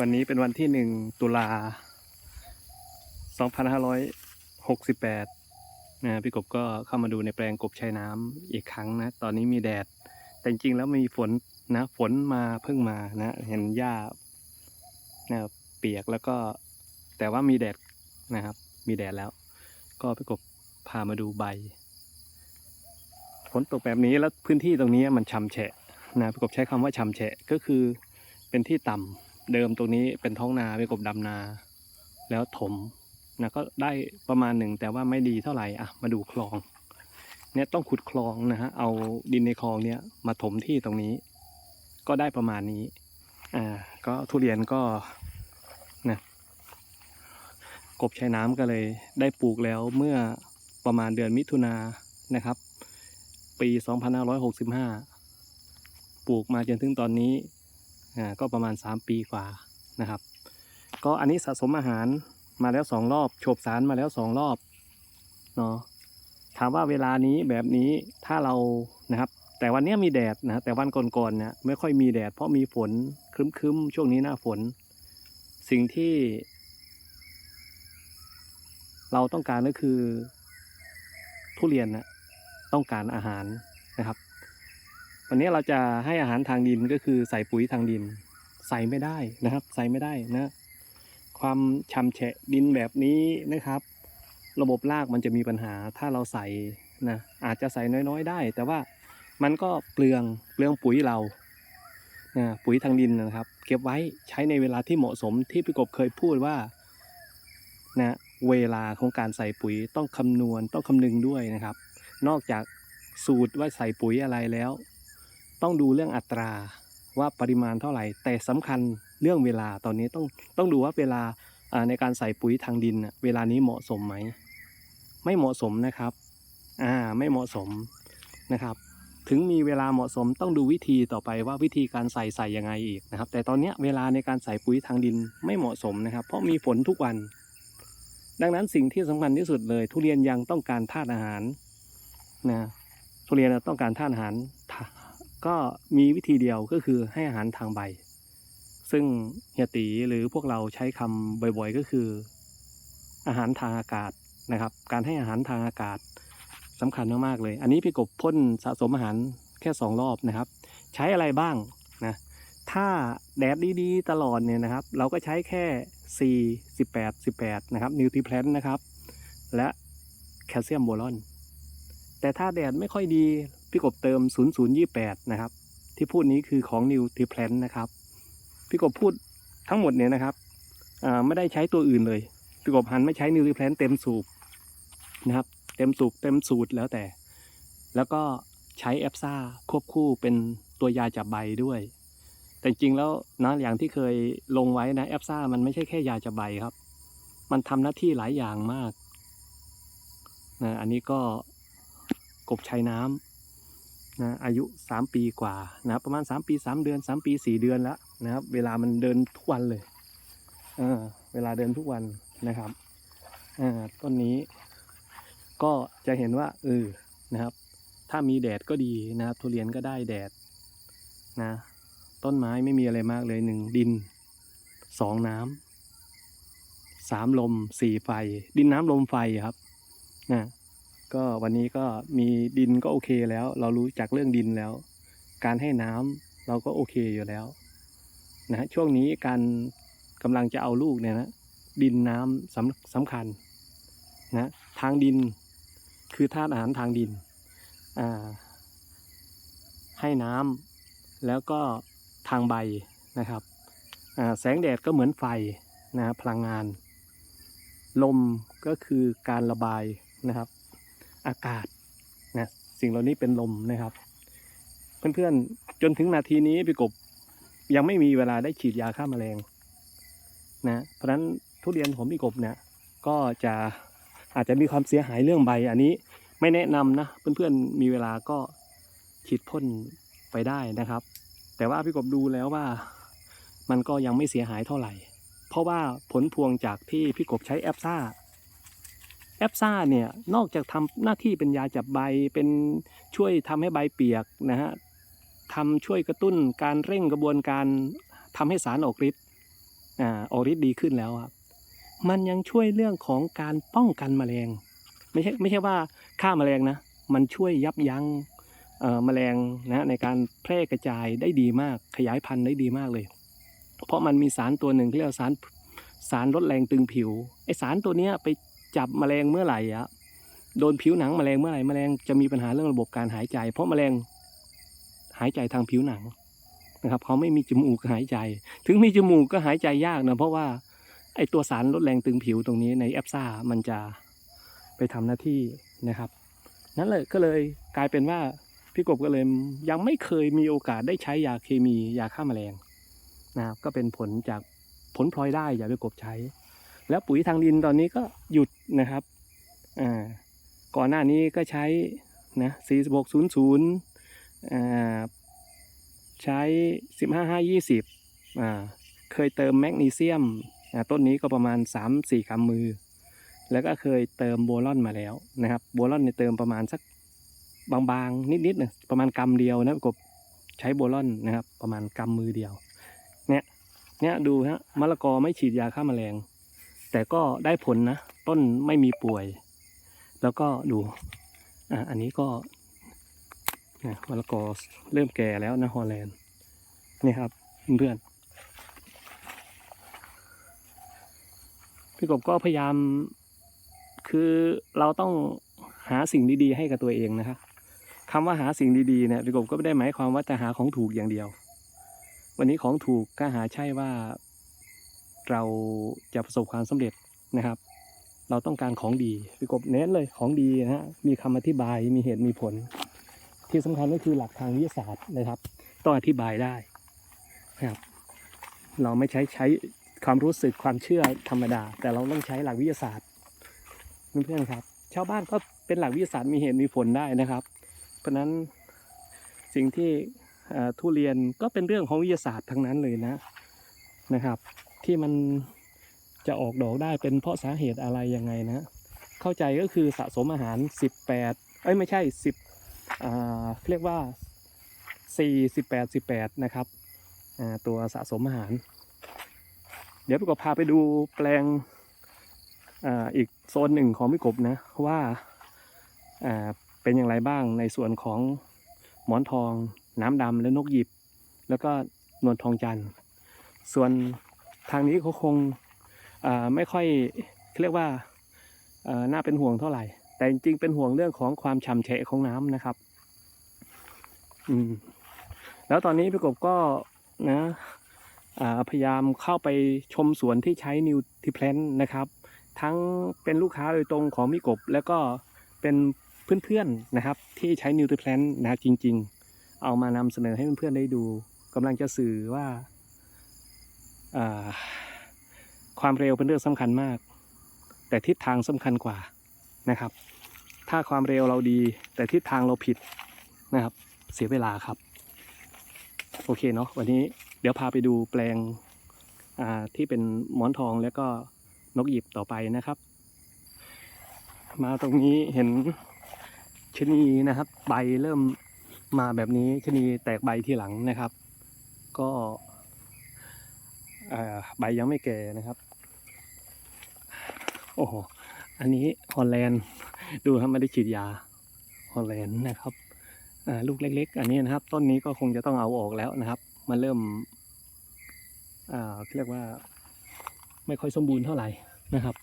วันนี้เป็นวันที่หนึ่งตุลาสองพันห้าร้อยหกสิบแปดนะพี่กบก็เข้ามาดูในแปลงกบชายน้ำอีกครั้งนะ ตอนนี้มีแดด แต่จริงๆแล้วมีฝนนะ ฝนมาเพิ่งมานะ เห็นหญ้านะเปียกแล้วก็แต่ว่ามีแดดนะครับ มีแดดแล้ว ก็พี่กบพามาดูใบ ฝนตกแบบนี้แล้วพื้นที่ตรงนี้มันชำแฉะนะพี่กบใช้คำว่าชำแฉะก็คือเป็นที่ต่ำ เดิมตรงนี้เป็นท้องนาพี่กบดำนา แล้วถมนะก็ได้ประมาณหนึ่งแต่ว่าไม่ดีเท่าไหร่อะมาดูคลอง เนี่ยต้องขุดคลองนะฮะเอาดินในคลองเนี่ยมาถมที่ตรงนี้ ก็ได้ประมาณนี้อ่าก็ทุเรียนก็นะกบใช้น้ำก็เลยได้ปลูกแล้วเมื่อประมาณเดือนมิถุนานนะครับ ปี 2565 ปลูกมาจนถึงตอนนี้ อ่าก็ประมาณ 3 ปีกว่านะครับ ก็อันนี้สะสมอาหารมาแล้วสองรอบโฉบสารมาแล้วสองรอบเนาะถามว่าเวลานี้แบบนี้ถ้าเรานะครับ แต่วันนี้มีแดดนะแต่วันก่อนๆเนี่ยไม่ค่อยมีแดด เพราะมีฝนครึ้มๆ ช่วงนี้หน้าฝน สิ่งที่ เราต้องการก็คือ ทุเรียนนะต้องการอาหารนะครับ วันนี้เราจะให้อาหารทางดินก็คือใส่ปุ๋ยทางดิน ใส่ไม่ได้นะครับ ใส่ไม่ได้นะ ความชำแฉะดินแบบนี้นะครับ ระบบรากมันจะมีปัญหาถ้าเราใส่นะอาจจะใส่น้อยๆได้ แต่ว่ามันก็เปลืองเปลืองปุ๋ยเรานะปุ๋ยทางดินนะครับ เก็บไว้ใช้ในเวลาที่เหมาะสมที่พี่กบเคยพูดว่านะเวลาของการใส่ปุ๋ยต้องคำนวณต้องคำนึงด้วยนะครับ นอกจากสูตรว่าใส่ปุ๋ยอะไรแล้ว ต้องดูเรื่องอัตราว่าปริมาณเท่าไหร่ แต่สำคัญเรื่องเวลาตอนนี้ต้องต้องดูว่าเวลาในการใส่ปุ๋ยทางดินเวลานี้เหมาะสมไหม ไม่เหมาะสมนะครับอ่าไม่เหมาะสมนะครับ ถึงมีเวลาเหมาะสมต้องดูวิธีต่อไปว่าวิธีการใส่ใส่ยังไงอีกนะครับ แต่ตอนนี้เวลาในการใส่ปุ๋ยทางดินไม่เหมาะสมนะครับ เพราะมีฝนทุกวัน ดังนั้นสิ่งที่สำคัญที่สุดเลย ทุเรียนยังต้องการธาตุอาหารนะทุเรียนต้องการธาตุอาหาร ก็มีวิธีเดียวก็คือให้อาหารทางใบ ซึ่งเฮียตีหรือพวกเราใช้คำบ่อยๆก็คือ อาหารทางอากาศนะครับ การให้อาหารทางอากาศสำคัญมากๆเลย อันนี้พี่กบพ่นสะสมอาหารแค่สองรอบนะครับ ใช้อะไรบ้างนะถ้าแดดดีๆ ตลอดเนี่ยนะครับ เราก็ใช้แค่ 4 18 18 นะครับนิวทริแพลนนะครับ และแคลเซียมโบรอน แต่ถ้าแดดไม่ค่อยดี พี่กบเติม 0028 นะครับ ที่พูดนี้คือของนิวทริแพลนนะครับ พี่กบพูดทั้งหมดเนี่ยนะครับไม่ได้ใช้ตัวอื่นเลย พี่กบหันไม่ใช้นิวทริแพลนเต็มสูบนะครับ เต็มสูบเต็มสูตรแล้วแต่ แล้วก็ใช้แอปซ่าควบคู่เป็นตัวยาจับใบด้วย แต่จริงแล้วนะอย่างที่เคยลงไว้นะแอปซ่ามันไม่ใช่แค่ยาจับใบครับ มันทำหน้าที่หลายอย่างมากนะอันนี้ก็กบชายน้ำ นะอายุ 3 ปีกว่านะประมาณ 3 ปี 3 เดือน 3 ปี 4 เดือนแล้วนะครับเวลามันเดินทุกวันเลยเออเวลาเดินทุกวันนะครับอต้นนี้ ก็จะเห็นว่าเออนะครับ ถ้ามีแดดก็ดีนะครับ ทุเรียนก็ได้แดดนะ ต้นไม้ไม่มีอะไรมากเลยหนึ่งดินสองน้ำสามลมสี่ไฟ ดินน้ำลมไฟครับนะ ก็วันนี้ก็มีดินก็โอเคแล้ว เรารู้จักเรื่องดินแล้ว การให้น้ำเราก็โอเคอยู่แล้วนะฮะช่วงนี้การกำลังจะเอาลูกเนี่ยนะดินน้ำสำสำคัญนะทางดินคือธาตุอาหารทางดินอ่าให้น้ำแล้วก็ทางใบนะครับแสงแดดก็เหมือนไฟนะพลังงาน ลมก็คือการระบายนะครับ อากาศนะสิ่งเหล่านี้เป็นลมนะครับ เพื่อนๆจนถึงนาทีนี้พี่กบยังไม่มีเวลาได้ฉีดยาฆ่าแมลงนะเพราะฉะนั้นทุเรียนของพี่กบเนี่ยก็จะอาจจะมีความเสียหายเรื่องใบ อันนี้ไม่แนะนำนะเพื่อนๆมีเวลาก็ฉีดพ่นไปได้นะครับ แต่ว่าพี่กบดูแล้วว่ามันก็ยังไม่เสียหายเท่าไหร่ เพราะว่าผลพวงจากที่พี่กบใช้แอปซ่า แอปซ่าเนี่ยนอกจากทำหน้าที่เป็นยาจับใบเป็นช่วยทำให้ใบเปียกนะฮะทำช่วยกระตุ้นการเร่งกระบวนการทำให้สารออกฤทธิ์อ่าออกฤทธิ์ดีขึ้นแล้วครับมันยังช่วยเรื่องของการป้องกันแมลงไม่ใช่ไม่ใช่ว่าฆ่าแมลงนะ มันช่วยยับยั้งแมลงนะในการแพร่กระจายได้ดีมากขยายพันธุ์ได้ดีมากเลย เพราะมันมีสารตัวหนึ่งที่เรียกว่าสารสารลดแรงตึงผิวไอสารตัวเนี้ยไป จับแมลงเมื่อไหร่อะโดนผิวหนังแมลงเมื่อไหร่แมลงจะมีปัญหาเรื่องระบบการหายใจ เพราะแมลงหายใจทางผิวหนังนะครับเขาไม่มีจมูกหายใจ ถึงมีจมูกก็หายใจยากนะเพราะว่าไอตัวสารลดแรงตึงผิวตรงนี้ในแอปซ่ามันจะไปทำหน้าที่นะครับ นั่นเลยก็เลยกลายเป็นว่าพี่กบก็เลยยังไม่เคยมีโอกาสได้ใช้ยาเคมียาฆ่าแมลงนะครับก็เป็นผลจากผลพลอยได้ยาพี่กบใช้ แล้วปุ๋ยทางดินตอนนี้ก็หยุดนะครับอ่าก่อนหน้านี้ก็ใช้นะ4600อ่าใช้ 15520อ่าเคยเติมแมกนีเซียมอ่าต้นนี้ก็ประมาณ 3-4กำมือ แล้วก็เคยเติมโบลอนมาแล้วนะครับ โบลอนเนี่ยเติมประมาณสักบางๆ นิดๆนะประมาณกำเดียวนะกบใช้โบลอนนะครับ ประมาณกำมือเดียว เนี่ยเนี่ยดูฮะมะละกอไม่ฉีดยาฆ่าแมลง แต่ก็ได้ผลนะ ต้นไม่มีป่วย แล้วก็ดูอะอันนี้ก็นี่ยมะละกอเริ่มแก่แล้วนะฮอลแลนด์นี่ครับเพื่อนๆพี่กบก็พยายาม คือเราต้องหาสิ่งดีๆ ให้กับตัวเองนะครับคำว่าหาสิ่งดีๆเนี่ยพี่กบก็ไม่ได้หมายความว่าจะหาของถูกอย่างเดียว วันนี้ของถูกก็หาใช่ว่า เราจะประสบความสำเร็จนะครับ เราต้องการของดีพี่กบเน้นเลยของดีนะฮะมีคำอธิบายมีเหตุมีผล ที่สำคัญก็คือหลักทางวิทยาศาสตร์นะครับ ต้องอธิบายได้นะครับ เราไม่ใช้ใช้ความรู้สึกความเชื่อธรรมดา แต่เราต้องใช้หลักวิทยาศาสตร์เพื่อนๆครับ ชาวบ้านก็เป็นหลักวิทยาศาสตร์มีเหตุมีผลได้นะครับ เพราะนั้นสิ่งที่ทุเรียนก็เป็นเรื่องของวิทยาศาสตร์ทั้งนั้นเลยนะนะครับ ที่มันจะออกดอกได้เป็นเพราะสาเหตุอะไรยังไงนะเข้าใจก็คือสะสมอาหาร 18 เอ้ยไม่ใช่ 10อ่าเรียกว่า 4 18 18 นะครับอ่าตัวสะสมอาหาร เดี๋ยวพี่กบพาไปดูแปลงอ่าอีกโซนหนึ่งของพี่กบนะว่าอ่าเป็นอย่างไรบ้างในส่วนของหมอนทอง น้ำดำและนกหยิบ แล้วก็นวลทองจันทร์ส่วน ทางนี้เขาคงไม่ค่อยเรียกว่าน่าเป็นห่วงเท่าไหร่ แต่จริงๆเป็นห่วงเรื่องของความฉ่ำแฉะของน้ำนะครับ อืมแล้วตอนนี้พี่กบก็นะพยายามเข้าไปชมสวนที่ใช้นิวท p แพลนนะครับ ทั้งเป็นลูกค้าโดยตรงของมิกบ แล้วก็เป็นเพื่อนๆนะครับ ที่ใช้นิวท r แพลนนะจริง ๆ เอามานำเสนอให้เพื่อนๆได้ดูกำลังจะสื่อว่า ความเร็วเป็นเรื่องสำคัญมาก แต่ทิศทางสำคัญกว่านะครับ ถ้าความเร็วเราดี แต่ทิศทางเราผิดนะครับ เสียเวลาครับ โอเคเนาะวันนี้เดี๋ยวพาไปดูแปลงที่เป็นหมอนทองแล้วก็นกหยิบต่อไปนะครับ มาตรงนี้เห็นชนีนะครับ ใบเริ่มมาแบบนี้ชนีแตกใบทีหลังนะครับ ก็ ใบยังไม่แก่นะครับ โอ้โห อันนี้ฮอลแลนด์ดูครับไม่ได้ฉีดยาฮอลแลนด์นะครับอ่าลูกเล็ก ๆ อันนี้นะครับ ต้นนี้ก็คงจะต้องเอาออกแล้วนะครับ มันเริ่มอ่าเรียกว่าไม่ค่อยสมบูรณ์เท่าไหร่นะครับ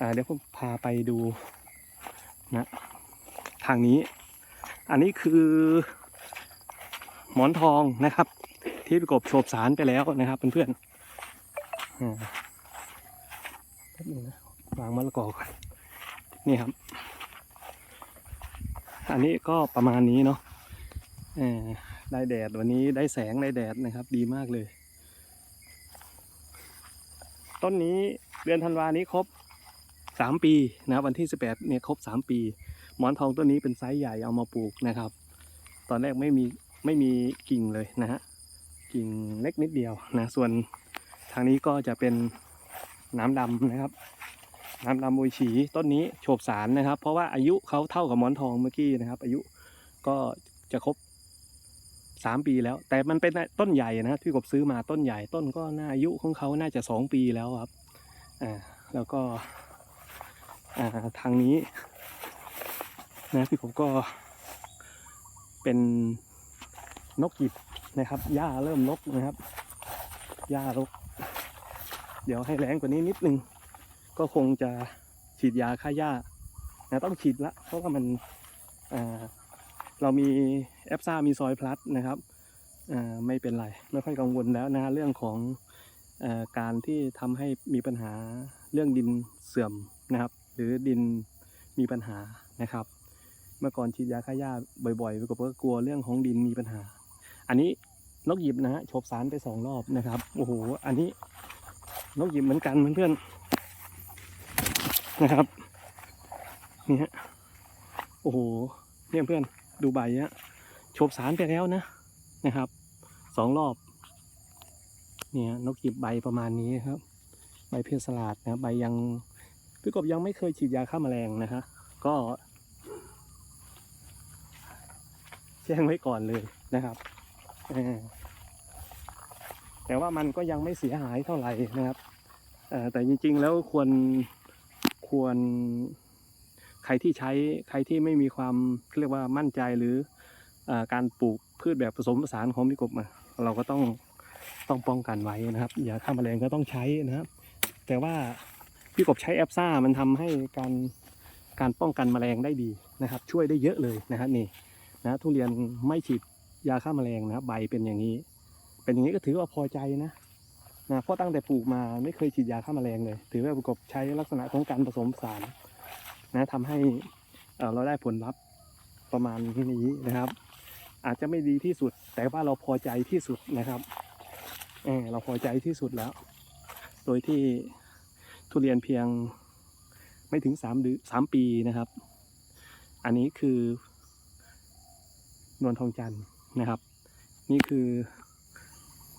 อ่าเดี๋ยวผมพาไปดูนะทางนี้ อันนี้คือ หมอนทองนะครับ ที่ประกบโฉบสารไปแล้วนะครับเพื่อนๆ แป๊บนึงนะวางมะละกอก่อนนี่ครับ อันนี้ก็ประมาณนี้เนาะได้แดดวันนี้ได้แสงได้แดดนะครับ ดีมากเลย ต้นนี้เดือนธันวานี้ครบสามปีนะครับวันที่สิบแปดเนี่ยครบสามปี หมอนทองต้นนี้เป็นไซส์ใหญ่เอามาปลูกนะครับ ตอนแรกไม่มีไม่มีกิ่งเลยนะฮะกิ่งเล็กนิดเดียวนะส่วน ทางนี้ก็จะเป็นน้ำดำนะครับ น้ำดำอุยฉีต้นนี้โฉบสารนะครับ เพราะว่าอายุเขาเท่ากับหมอนทองเมื่อกี้นะครับ อายุก็จะครบสามปีแล้ว แต่มันเป็นต้นใหญ่นะที่กบซื้อมาต้นใหญ่ต้นก็น่าอายุของเขาน่าจะสองปีแล้วครับอ่าแล้วก็อ่าทางนี้นะพี่กบก็เป็นนกหยิบนะครับหญ้าเริ่มรกนะครับหญ้ารก เดี๋ยวให้แรงกว่านี้นิดนึง ก็คงจะฉีดยาฆ่าหญ้านะต้องฉีดละ เพราะว่ามันเรามีแอปซ่ามีซอยพลัสนะครับอ่าไม่เป็นไร ไม่ค่อยกังวลแล้วนะเรื่องของอาการที่ทำให้มีปัญหาเรื่องดินเสื่อมนะครับ หรือดินมีปัญหานะครับ เมื่อก่อนฉีดยาฆ่าหญ้าบ่อยๆก็กลัวเรื่องของดินมีปัญหา อันนี้นกหยิบนะฮะโฉบสารไปสองรอบนะครับโอ้โหอันนี้ นกหยิบเหมือนกันเพื่อนๆนะครับนี่ฮะโอ้โหเนี่ยเพื่อนดูใบฮะโฉบสารไปแล้วนะนะครับสองรอบเนี่ยนกหยิบใบประมาณนี้ครับ ใบเพศสลัดนะใบยังพี่กบยังไม่เคยฉีดยาฆ่าแมลงนะฮะก็แจ้งไว้ก่อนเลยนะครับอ แต่ว่ามันก็ยังไม่เสียหายเท่าไหร่นะครับแต่จริงๆแล้วควรควรใครที่ใช้ใครที่ไม่มีความเรียกว่ามั่นใจหรืออการปลูกพืชแบบผสมผสานของพี่กบมาเราก็ต้องต้องป้องกันไว้นะครับยาฆ่าแมลงก็ต้องใช้นะครับ แต่ว่าพี่กบใช้แอปซ่ามันทำให้การการป้องกันแมลงได้ดีนะครับ ช่วยได้เยอะเลยนะครับนี่นะทุเรียนไม่ฉีดยาฆ่าแมลงนะครับใบเป็นอย่างนี้ เป็นอย่างนี้ก็ถือว่าพอใจนะนะเพราะตั้งแต่ปลูกมาไม่เคยฉีดยาฆ่าแมลงเลย ถือว่าประกบใช้ลักษณะของการผสมสารนะทำให้เอ่อเราได้ผลลัพธ์ประมาณนี้นะครับ อาจจะไม่ดีที่สุด แต่ว่าเราพอใจที่สุดนะครับเออเราพอใจที่สุดแล้ว โดยที่ทุเรียนเพียงไม่ถึงสามเดือสามปีนะครับ อันนี้คือนวลทองจันทร์นะครับ นี่คือ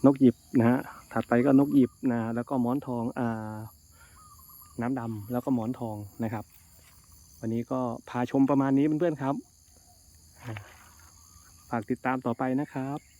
นกหยิบนะฮะถัดไปก็นกหยิบนะแล้วก็หมอนทองอ่าน้ำดำแล้วก็หมอนทองนะครับ วันนี้ก็พาชมประมาณนี้เพื่อนๆครับฝากติดตามต่อไปนะครับ